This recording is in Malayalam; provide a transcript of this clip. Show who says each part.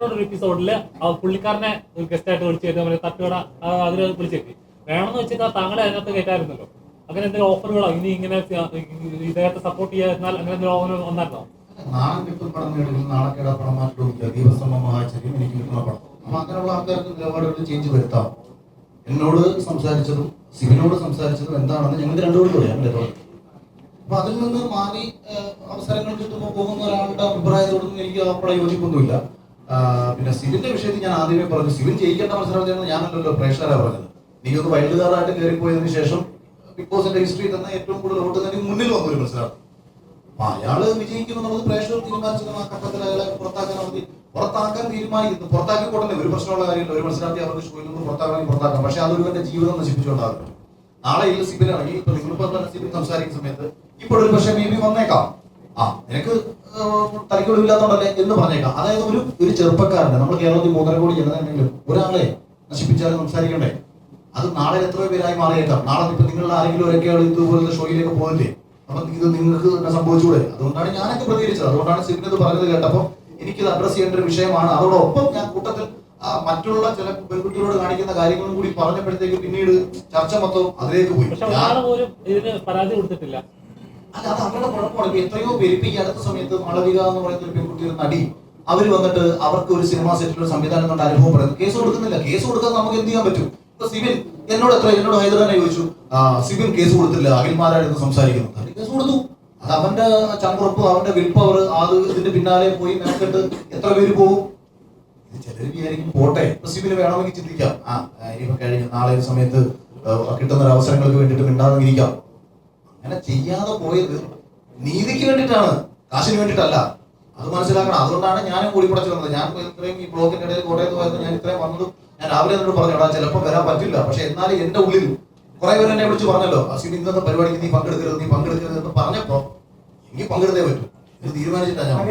Speaker 1: ഒരു എപ്പിസോഡിൽ പുള്ളിക്കാരനെ ഒരു ഗസ്റ്റ് ആയിട്ട് വിളിച്ചു കയറ്റി നമ്മൾ തട്ടുകട അതിൽ വിളിച്ചു കയറ്റി വേണമെന്ന് വെച്ചാൽ താങ്കളെ അതിനകത്ത് കയറ്റായിരുന്നല്ലോ. അങ്ങനെ എന്തെങ്കിലും ഓഫറുകളോ ഇനി ഇങ്ങനെ ഇദ്ദേഹത്തെ സപ്പോർട്ട് ചെയ്യാതിരുന്നാൽ അങ്ങനെ എന്തെങ്കിലും ഓഫർ വന്നായിരുന്നോ?
Speaker 2: നാളെ ചേഞ്ച് എന്നോട് സംസാരിച്ചതും സിബിനോട് സംസാരിച്ചതും എന്താണെന്ന് ഞങ്ങൾക്ക് രണ്ടുപേരും അറിയാം അപ്പൊ അതിൽ നിന്ന് മാറി അവസരങ്ങൾ കിട്ടുമ്പോൾ പോകുന്ന ഒരാളുടെ അഭിപ്രായത്തോടൊന്നും എനിക്ക് അവിടെ യോജിപ്പൊന്നുമില്ല. പിന്നെ സിവിലിന്റെ വിഷയത്തിൽ ഞാൻ ആദ്യമേ പറഞ്ഞു സിവിൽ ജയിക്കേണ്ട മത്സരം ഞാനല്ലോ പ്രേക്ഷകരാ പറഞ്ഞത്. എനിക്കൊന്ന് വൈൽഡ് കാർഡായിട്ട് കയറിപ്പോയതിനു ശേഷം ബിഗ് ബോസിന്റെ ഹിസ്റ്ററി തന്നെ ഏറ്റവും കൂടുതൽ വോട്ട് തന്നെ മുന്നിൽ വന്ന ഒരു അപ്പൊ അയാൾ നമ്മൾ പ്രേക്ഷകർ തീരുമാനിച്ചത് ഘട്ടത്തിൽ അയാളെ പുറത്താക്കാൻ മതി പുറത്താക്കാൻ തീരുമാനിക്കുന്നു. പുറത്താക്കി കൊണ്ടേ ഒരു പ്രശ്നമുള്ള കാര്യമില്ല. ഒരു മത്സരാർത്ഥി അവർക്ക് ഷോയിൽ നിന്ന് പുറത്താക്കണമെങ്കിൽ പുറത്താക്കാം പക്ഷെ അതൊരുവന്റെ ജീവിതം നശിപ്പിച്ചുകൊണ്ടാകും. നാളെ ഇല്ല ഇറങ്ങി ഇപ്പൊ തന്നെ സിബിൻ സംസാരിക്കുന്ന സമയത്ത് ഇപ്പോഴൊരു പക്ഷേ മേ ബി വന്നേക്കാം. ആ നിനക്ക് തലക്കൊടുവില്ലാത്തോണ്ടല്ലേ എന്ന് പറഞ്ഞേക്കാം. അതായത് ഒരു ഒരു ചെറുപ്പക്കാരന്റെ നമ്മൾ കേരളത്തിൽ മൂന്നര കോടി ജനത ഉണ്ടെങ്കിലും ഒരാളെ നശിപ്പിച്ചാൽ സംസാരിക്കണ്ടേ? അത് നാളെ എത്ര പേരായി മാറിയേക്കാം. നാളെ ഇപ്പൊ നിങ്ങളുടെ ആരെങ്കിലും ഒരൊക്കെ ഇതുപോലത്തെ ഷോയിലേക്ക് പോകല്ലേ അപ്പൊ ഇത് നിങ്ങൾക്ക് തന്നെ സംഭവിച്ചുകൂടെ അതുകൊണ്ടാണ് ഞാനൊക്കെ പ്രതികരിച്ചത്. അതുകൊണ്ടാണ് സിബിൻ ഇത് പറഞ്ഞത് കേട്ടപ്പോൾ എനിക്കിത് അഡ്രസ് ചെയ്യേണ്ട ഒരു വിഷയമാണ്. അതോടൊപ്പം ഞാൻ കൂട്ടത്തിൽ മറ്റുള്ള ചില പെൺകുട്ടികളോട് കാണിക്കുന്ന കാര്യങ്ങളും കൂടി പറഞ്ഞപ്പോഴത്തേക്ക് പിന്നീട് ചർച്ച മൊത്തം അതിലേക്ക് പോയി.
Speaker 1: പരാതി കൊടുത്തിട്ടില്ല.
Speaker 2: അല്ല അത് അവരുടെ കുഴപ്പമാണ്. എത്രയോ പേര് അടുത്ത സമയത്ത് മാളവിക എന്ന് പറയുന്ന ഒരു പെൺകുട്ടി ഒരു നടി അവർ വന്നിട്ട് അവർക്ക് ഒരു സിനിമാ സെറ്റിൽ സംവിധാനം കൊണ്ട് അനുഭവം പറയുന്നത് കേസ് കൊടുക്കുന്നില്ല. കേസ് കൊടുക്കാൻ നമുക്ക് എന്ത് ചെയ്യാൻ പറ്റും? ഇപ്പൊ സിബിൻ എന്നോട് എത്ര എന്നോട് ഹൈദരാനെ ചോദിച്ചു സിബിൻ കേസ് കൊടുത്തില്ല. അഖിൽമാരായിരുന്നു സംസാരിക്കുന്നത്. കേസ് കൊടുത്തു. അത് അവന്റെ ചമ്പുറപ്പ് അവന്റെ വിൽ പവർ അത് ഇതിന്റെ പിന്നാലെ പോയി മെനക്കെട്ട് എത്ര പേര് പോകും? ചിലര് വിചാരിക്കും പോട്ടെ സിബിന് വേണമെങ്കിൽ ചിന്തിക്കാം. ആ ഇനിയിപ്പോ കഴിഞ്ഞ നാളെ ഒരു സമയത്ത് കിട്ടുന്ന ഒരു അവസരങ്ങൾക്ക് വേണ്ടിയിട്ട് ഇരിക്കാം അങ്ങനെ ചെയ്യാതെ പോയത് നീതിക്ക് വേണ്ടിയിട്ടാണ് കാശിന് വേണ്ടിയിട്ടല്ല. അത് മനസ്സിലാക്കണം. അതുകൊണ്ടാണ് ഞാൻ കൂടി പടച്ചു വന്നത് ഞാൻ ഇത്രയും ഈ ബ്ലോക്കിന്റെ ഇടയിൽ കോട്ടയത്ത് പോയത് ഞാൻ ഇത്രയും വന്നത് ഞാൻ രാവിലെ എന്നോട് പറഞ്ഞു എടാ ചിലപ്പോൾ വരാൻ പറ്റില്ല. പക്ഷെ എന്നാലും എന്റെ ഉള്ളിൽ കുറെ പേര് എന്നെ വിളിച്ച് പറഞ്ഞല്ലോ അസിൻ ഇന്നത്തെ പരിപാടിക്ക് നീ പങ്കെടുക്കരുത് നീ പങ്കെടുക്കരുത് എന്ന് പറഞ്ഞപ്പോ എനിക്ക് പങ്കെടുത്തേ പറ്റൂ. ഇത് തീരുമാനിച്ചിട്ടാണ് ഞാൻ